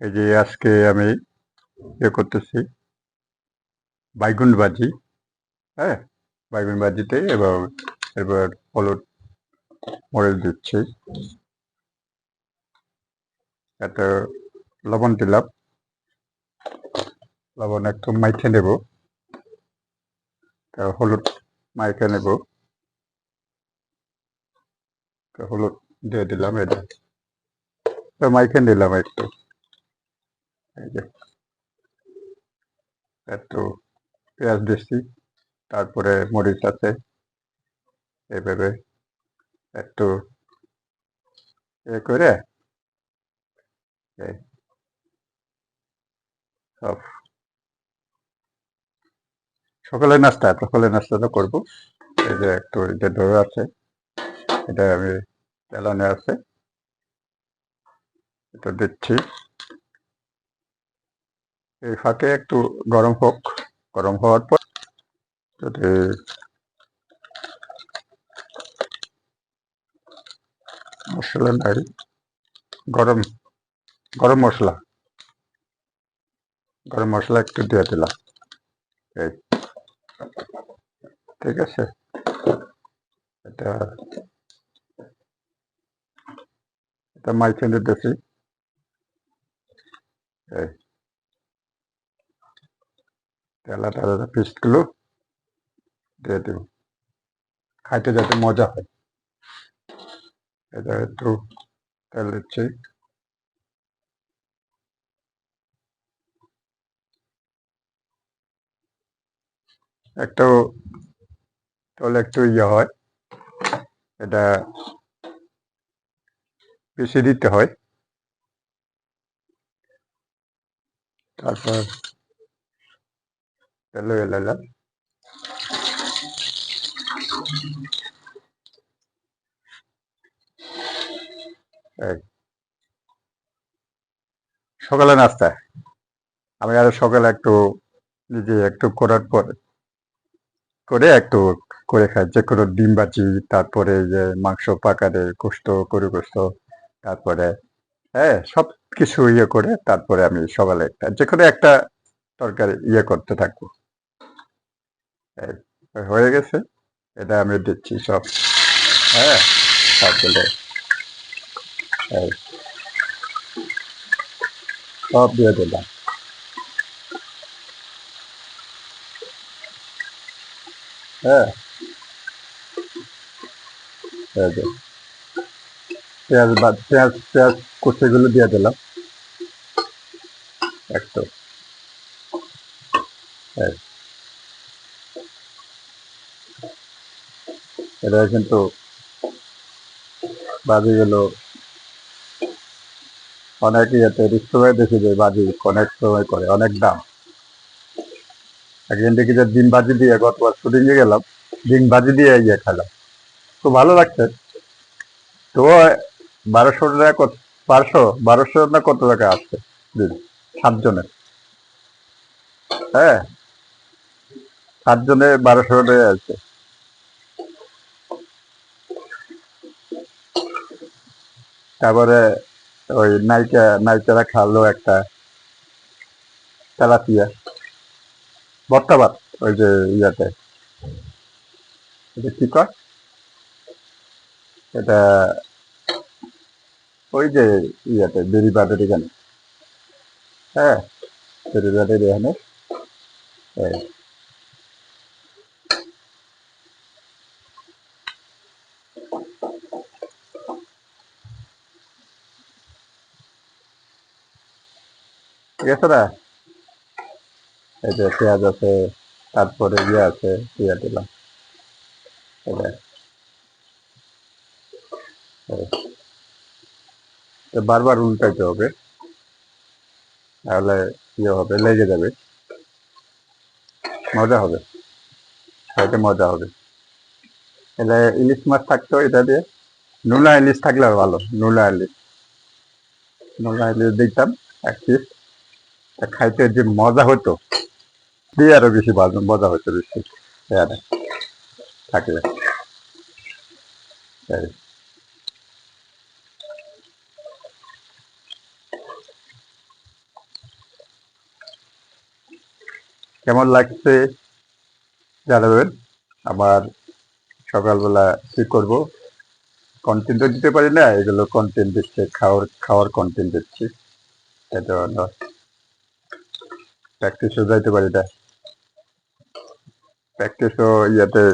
এই যে আজকে আমি ইয়ে করতেছি বাইগুন ভাজি হ্যাঁ? বাইগুন ভাজিতে এবং এবার হলুদ মরিচ দিচ্ছি। এত লবণ দিলাম। লবণ একটু মাইখে নেব। হলুদ মাইখে নেব। হলুদ দিয়ে দিলাম এটা মাইখে নিলাম একটু। এই যে, একটু পেঁয়াজ দিচ্ছি, তারপরে মরিচ আছে এভাবে একটু এ করে সব। সকালে নাস্তা, সকালে নাস্তাটা করব। এই যে একটু এটা ধরে আছে, এটা আমি চালানে আছে, এটা দিচ্ছি। এই ফাঁকে একটু গরম হোক, গরম হওয়ার পর যদি মশলা নাই, গরম গরম মশলা গরম মশলা একটু দিয়ে দিলাম, এই, ঠিক আছে, এটা এটা মাইকে দিতেছি এই তেলা তেলা পিসগুলো দিয়ে দেব। খাইতে যাতে মজা হয়। এটা একটু তেল দিচ্ছি। একটু তাহলে একটু ইয়ে হয়, এটা বেশি দিতে হয়। তারপর এই সকালে নাস্তা আমি আরও সকালে একটু নিজে একটু করার পরে করে একটু করে খাই যে কোনো ডিম বাজি তারপরে যে মাংস পাকারে গোস্ত গরু গোস্ত তারপরে হ্যাঁ সব কিছু ইয়ে করে তারপরে আমি সকালে একটা যে কোনো একটা তরকারি ইয়ে করতে থাকব হয়ে গেছে। এটা আমি দিচ্ছি সব। হ্যাঁ সব দিয়ে দিলাম। হ্যাঁ। পেঁয়াজ বা, পেঁয়াজ পেঁয়াজ কুচিগুলো দিয়ে দিলাম। একটু এই। এটা কিন্তু বাজিগুলো অনেক ইয়েতে রেস্তোরাঁয় দেখি যে বাজি অনেক সময় করে, অনেক দাম। একদিন দেখি যে ডিম বাজি দিয়ে গতবার শুটিং এ গেলাম, ডিম বাজি দিয়ে ইয়ে খেলাম। খুব ভালো লাগছে। তো বারোশো টাকা কত, বারোশো বারোশো না কত টাকা আসছে দিন? সাতজনের। হ্যাঁ? সাতজনে বারোশো টাকা আছে তারপরে ওই নাইকা নাইকারা খালো একটা তেলাপিয়া। বর্তাবাদ ওই যে ইয়াতে। এটা কি কয়? এটা ওই যে ইয়াতে, বেরিবাদের এখানে। হ্যাঁ বেরিবাদের এখানে। এই। ঠিক আছে না? এই যে পেঁয়াজ আছে, তারপরে ইয়ে আছে ইয়ে দিলাম। বারবার উল্টাইতে হবে। তাহলে ইয়ে হবে, লেগে যাবে। মজা হবে। খাইতে মজা হবে। এলে ইলিশ মাছ থাকতো এটা দিয়ে। নুলা ইলিশ থাকলে ভালো নুলা ইলিশ। নুলা ইলিশ দিতাম, এক পিস তা খাইতে যে মজা হতো দিয়ে আরও বেশি মজা হতো বেশি। হ্যাঁ, হ্যাঁ। থাকলে হ্যাঁ। কেমন লাগছে জানাবেন? আবার সকালবেলা কি করব? কন্টেন্ট দিতে পারি না, এগুলো কন্টেন্ট দিচ্ছে, খাওয়ার খাওয়ার কন্টেন্ট দিচ্ছি। এটা প্র্যাকটিসও যাইতে পারি না প্র্যাকটিসও ইয়েতে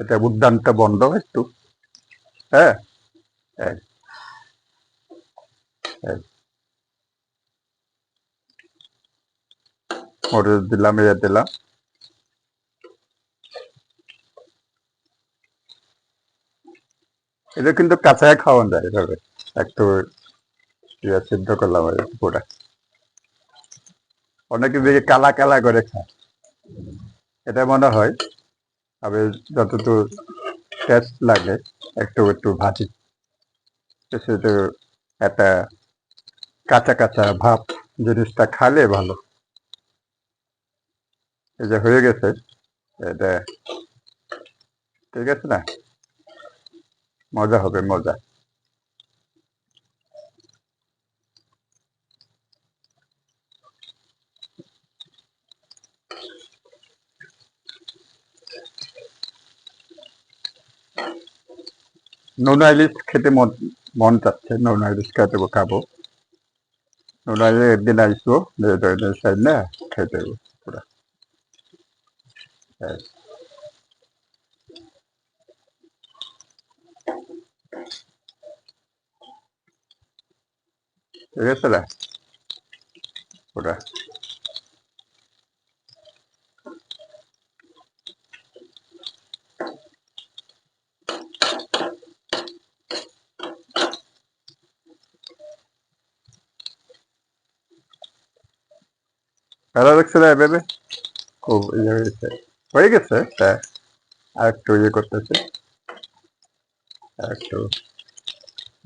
এটা উদ্যানটা বন্ধ একটু। হ্যাঁ? এই, এই। মরিচ দিলাম ইয়ে দিলাম। এটা কিন্তু কাঁচায় খাওয়ান যায় এভাবে। একটু সিদ্ধ করলাম পুরা। অনেকে দেখে কালা কালা করে খায়। এটা মনে হয় আমি যতদূর টেস্ট লাগে, একটু একটু ভাজি। সেটা একটা কাঁচা কাঁচা ভাব জিনিসটা খালে ভালো। এই যে হয়ে গেছে, এটা ঠিক আছে না? মজা হবে, মজা। নোনা ইলিশ খেতে মন মন চাচ্ছে নোনা ইলিশ খেতে খাব নোনা ইলিশ একদিন আসব সাইড না খেতে দেবো পুরা এই। ঠিক আছে না পুরা ভালো লাগছে না এভাবে খুব ইয়ে হয়েছে হয়ে গেছে? হ্যাঁ। আর একটু ইয়ে করতেছে। আর একটু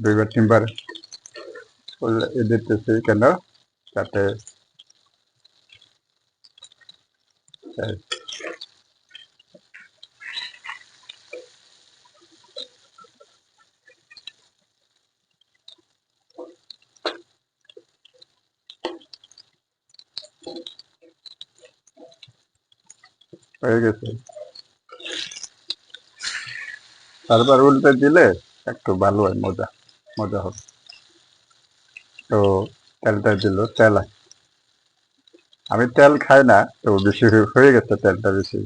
দুইবার, তিনবার দিতেছি কেন? যাতে এই, হয়ে গেছে। তারপর উল্টে দিলে একটু ভালো হয়, মজা মজা হবে। তো তেলটা দিল, তেল। আমি তেল খাই না, তো বেশি হয়ে গেছে তেলটা বেশি।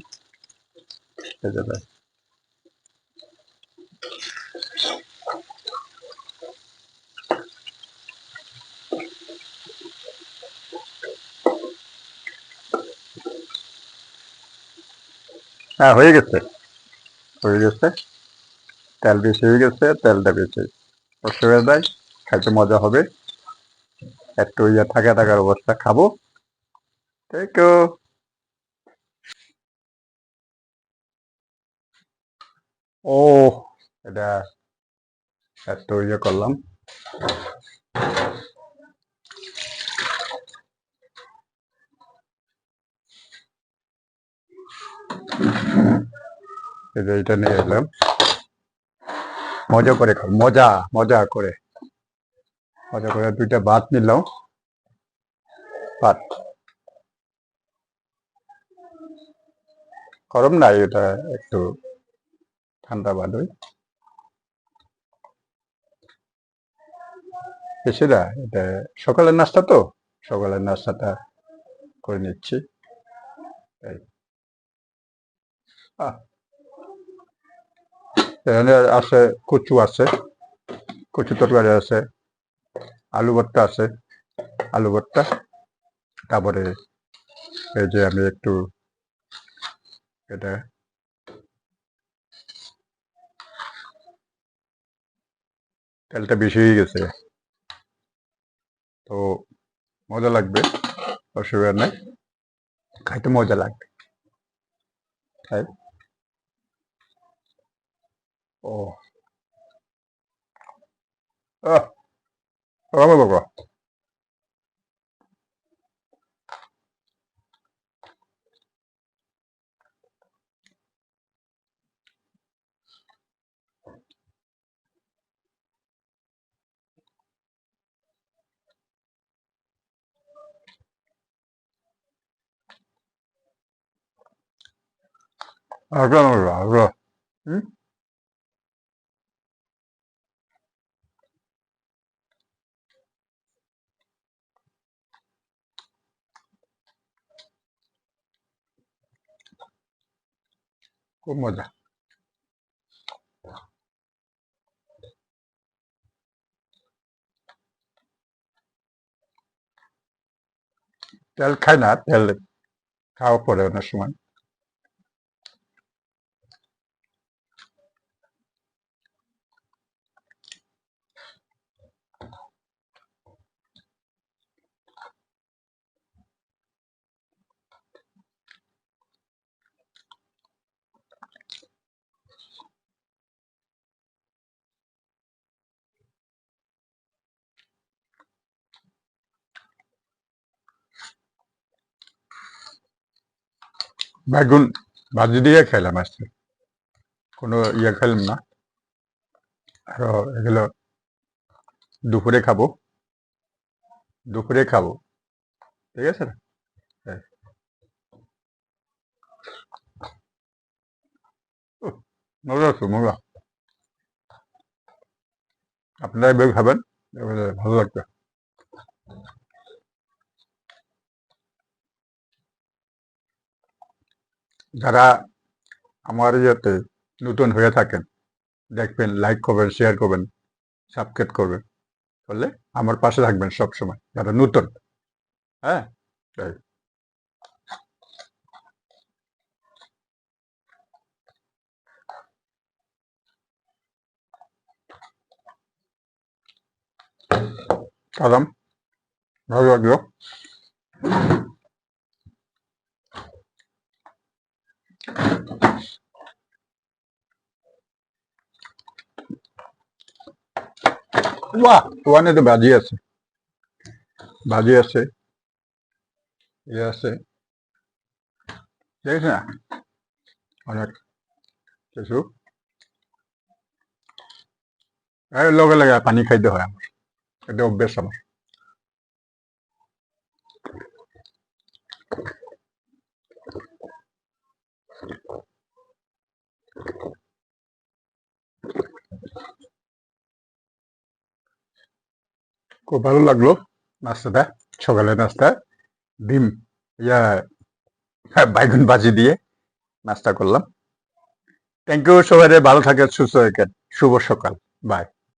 হ্যাঁ হয়ে গেছে। হয়ে গেছে। তেল বেশি হয়ে গেছে, তেলটা বেশি। অসুবিধা নাই, খাইতে মজা হবে। একটু ইয়ে থাকা থাকার অবস্থা খাব। থ্যাংক ইউ ও এটা একটু ইয়ে করলাম। এই যে এটা নিয়ে এলাম। মজা করে খাও, মজা মজা করে। মজা করে দুইটা ভাত নিলাম। ভাত। গরম নাই এটা, একটু ঠান্ডা বেশি না এটা সকালের নাস্তা তো? সকালের নাস্তাটা করে নিচ্ছি। আহ। এখানে আছে কচু আছে, কচু তরকারি আছে, আলু ভর্তা আছে, আলু ভর্তা। তারপরে এই যে আমি একটু এটা তেলটা বেশি হয়ে গেছে, তো মজা লাগবে, অসুবিধা নাই, খাইতে মজা লাগবে। あ、アマゾか。あ、かんの、ん？খুব মজা। তেল খাই না তেল খাওয়া পরে অনেক সময়। বেগুন, ভাজি দিয়ে খেলাম আজকে। কোনো ইয়ে খেলাম না। আরও এগুলো দুপুরে খাব। দুপুরে খাব। ঠিক আছে? হ্যাঁ। মজা আছে মজা। আপনারা এভাবে খাবেন ভালো লাগবে। যারা আমার ইয়েতে নতুন হয়ে থাকেন, দেখবেন লাইক করবেন শেয়ার করবেন সাবস্ক্রাইব করবেন করলে আমার পাশে থাকবেন সব সময় যারা নতুন। হ্যাঁ? তাই। কালাম ভালো লাগল বাহ ওখানে তো, বাজি আছে। বাজি আছে। ইয়ে আছে। দেখছ না? অনেক। কিছু লগে লগে পানি খাইতে হয়। আমার এটা অভ্যেস আমার খুব ভালো লাগল নাস্তাটা সকালে নাস্তা, ডিম, ইয়া, বাইগুন বাজি দিয়ে নাস্তা করলাম। থ্যাংক ইউ সবাই, ভালো থাকেন, সুস্থ থাকেন, শুভ সকাল বাই